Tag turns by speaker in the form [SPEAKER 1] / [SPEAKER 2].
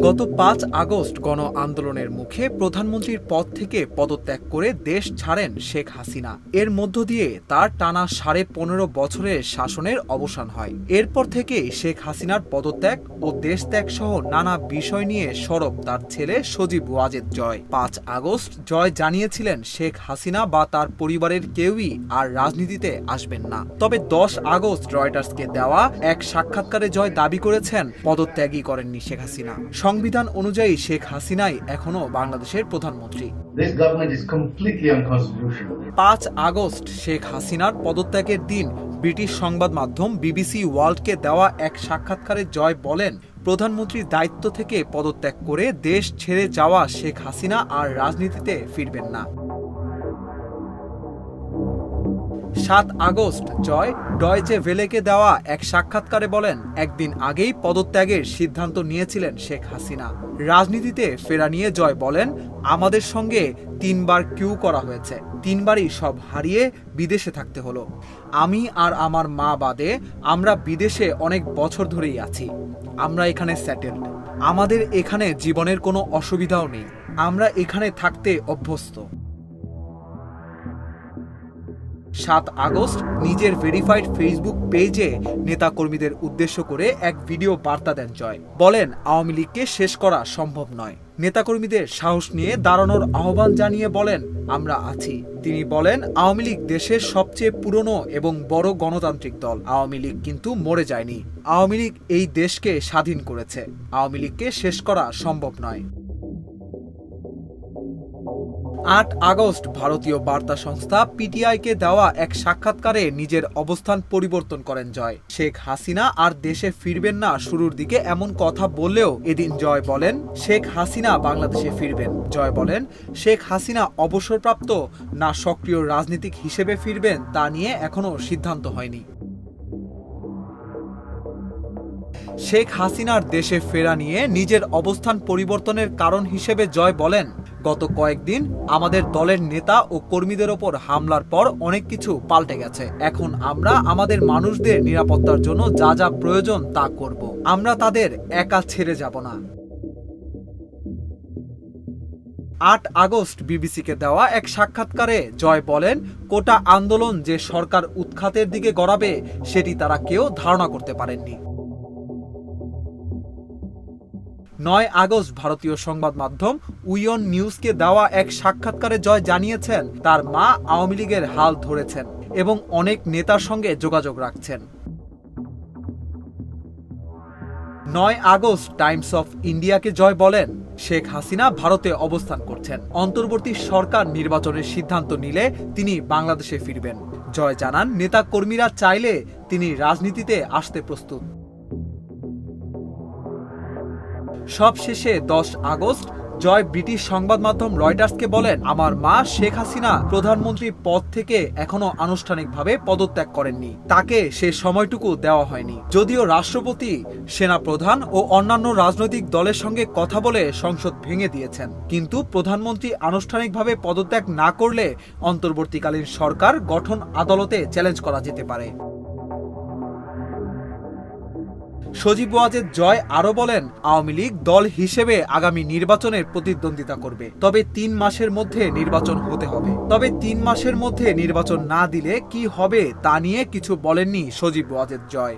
[SPEAKER 1] গত পাঁচ আগস্ট গণ আন্দোলনের মুখে প্রধানমন্ত্রীর পদ থেকে পদত্যাগ করে দেশ ছাড়েন শেখ হাসিনা। এর মধ্য দিয়ে তার টানা সাড়ে পনেরো বছরের শাসনের অবসান হয়। এরপর থেকেই শেখ হাসিনার পদত্যাগ ও দেশ ত্যাগ সহ নানা বিষয় নিয়ে সরব তার ছেলে সজীব ওয়াজেদ জয়। পাঁচ আগস্ট জয় জানিয়েছিলেন শেখ হাসিনা বা তার পরিবারের কেউই আর রাজনীতিতে আসবেন না। তবে দশ আগস্ট রয়টার্সকে দেওয়া এক সাক্ষাৎকারে জয় দাবি করেছেন পদত্যাগই করেননি শেখ হাসিনা। সংবিধান অনুযায়ী শেখ হাসিনাই এখনও বাংলাদেশের প্রধানমন্ত্রী. পাঁচ আগস্ট শেখ হাসিনার পদত্যাগের দিন ব্রিটিশ সংবাদ মাধ্যম বিবিসি ওয়ার্ল্ডকে দেওয়া এক সাক্ষাৎকারে জয় বলেন প্রধানমন্ত্রীর দায়িত্ব থেকে পদত্যাগ করে দেশ ছেড়ে যাওয়া শেখ হাসিনা আর রাজনীতিতে ফিরবেন না। সাত আগস্ট জয় ডয়চে ভেলেকে দেওয়া এক সাক্ষাৎকারে বলেন, একদিন আগেই পদত্যাগের সিদ্ধান্ত নিয়েছিলেন শেখ হাসিনা। রাজনীতিতে ফেরা নিয়ে জয় বলেন, আমাদের সঙ্গে তিনবার কিউ করা হয়েছে। তিনবারই সব হারিয়ে বিদেশে থাকতে হলো। আমি আর আমার মা বাদে আমরা বিদেশে অনেক বছর ধরেই আছি। আমরা এখানে সেটেলড আমাদের এখানে জীবনের কোনো অসুবিধাও নেই। আমরা এখানে থাকতে অভ্যস্ত। সাত আগস্ট নিজের ভেরিফাইড ফেসবুক পেজে নেতাকর্মীদের উদ্দেশ্য করে এক ভিডিও বার্তা দেন জয়। বলেন, আওয়ামী লীগকে শেষ করা সম্ভব নয়। নেতাকর্মীদের সাহস নিয়ে দাঁড়ানোর আহ্বান জানিয়ে বলেন, আমরা আছি। তিনি বলেন, আওয়ামী লীগ দেশের সবচেয়ে পুরনো এবং বড় গণতান্ত্রিক দল। আওয়ামী লীগ কিন্তু মরে যায়নি। আওয়ামী লীগ এই দেশকে স্বাধীন করেছে। আওয়ামী লীগকে শেষ করা সম্ভব নয়। আট আগস্ট ভারতীয় বার্তা সংস্থা পিটিআইকে দেওয়া এক সাক্ষাৎকারে নিজের অবস্থান পরিবর্তন করেন জয়। শেখ হাসিনা আর দেশে ফিরবেন না শুরুর দিকে এমন কথা বললেও এদিন জয় বলেন, শেখ হাসিনা বাংলাদেশে ফিরবেন। জয় বলেন, শেখ হাসিনা অবসরপ্রাপ্ত না সক্রিয় রাজনীতিক হিসেবে ফিরবেন তা নিয়ে এখনও সিদ্ধান্ত হয়নি। শেখ হাসিনার দেশে ফেরা নিয়ে নিজের অবস্থান পরিবর্তনের কারণ হিসেবে জয় বলেন গত কয়েকদিন আমাদের দলের নেতা ও কর্মীদের ওপর হামলার পর অনেক কিছু পাল্টে গেছে। এখন আমরা আমাদের মানুষদের নিরাপত্তার জন্য যা যা প্রয়োজন তা করব। আমরা তাদের একা ছেড়ে যাব না। আট আগস্ট বিবিসিকে দেওয়া এক সাক্ষাৎকারে জয় বলেন, কোটা আন্দোলন যে সরকার উৎখাতের দিকে গড়াবে, সেটি তারা কেউ ধারণা করতে পারেননি। নয় আগস্ট ভারতীয় সংবাদ মাধ্যম উইয়ন নিউজকে দেওয়া এক সাক্ষাৎকারে জয় জানিয়েছেন, তার মা আওয়ামী লীগের হাল ধরেছেন এবং অনেক নেতার সঙ্গে যোগাযোগ রাখছেন। নয় আগস্ট টাইমস অফ ইন্ডিয়াকে জয় বলেন, শেখ হাসিনা ভারতে অবস্থান করছেন। অন্তর্বর্তী সরকার নির্বাচনের সিদ্ধান্ত নিলে তিনি বাংলাদেশে ফিরবেন। জয় জানান, নেতা কর্মীরা চাইলে তিনি রাজনীতিতে আসতে প্রস্তুত। সবশেষে দশ আগস্ট জয় ব্রিটিশ সংবাদ মাধ্যম রয়টার্সকে বলেন, আমার মা শেখ হাসিনা প্রধানমন্ত্রী পদ থেকে এখনও আনুষ্ঠানিকভাবে পদত্যাগ করেননি। তাকে সে সময়টুকু দেওয়া হয়নি। যদিও রাষ্ট্রপতি সেনা প্রধান ও অন্যান্য রাজনৈতিক দলের সঙ্গে কথা বলে সংসদ ভেঙে দিয়েছেন। কিন্তু প্রধানমন্ত্রী আনুষ্ঠানিকভাবে পদত্যাগ না করলে অন্তর্বর্তীকালীন সরকার গঠন আদালতে চ্যালেঞ্জ করা যেতে পারে। সজীব ওয়াজেদ জয় আরও বলেন, আওয়ামী লীগ দল হিসেবে আগামী নির্বাচনের প্রতিদ্বন্দ্বিতা করবে। তবে তিন মাসের মধ্যে নির্বাচন হতে হবে। তবে তিন মাসের মধ্যে নির্বাচন না দিলে কি হবে তা নিয়ে কিছু বলেননি সজীব ওয়াজেদ জয়।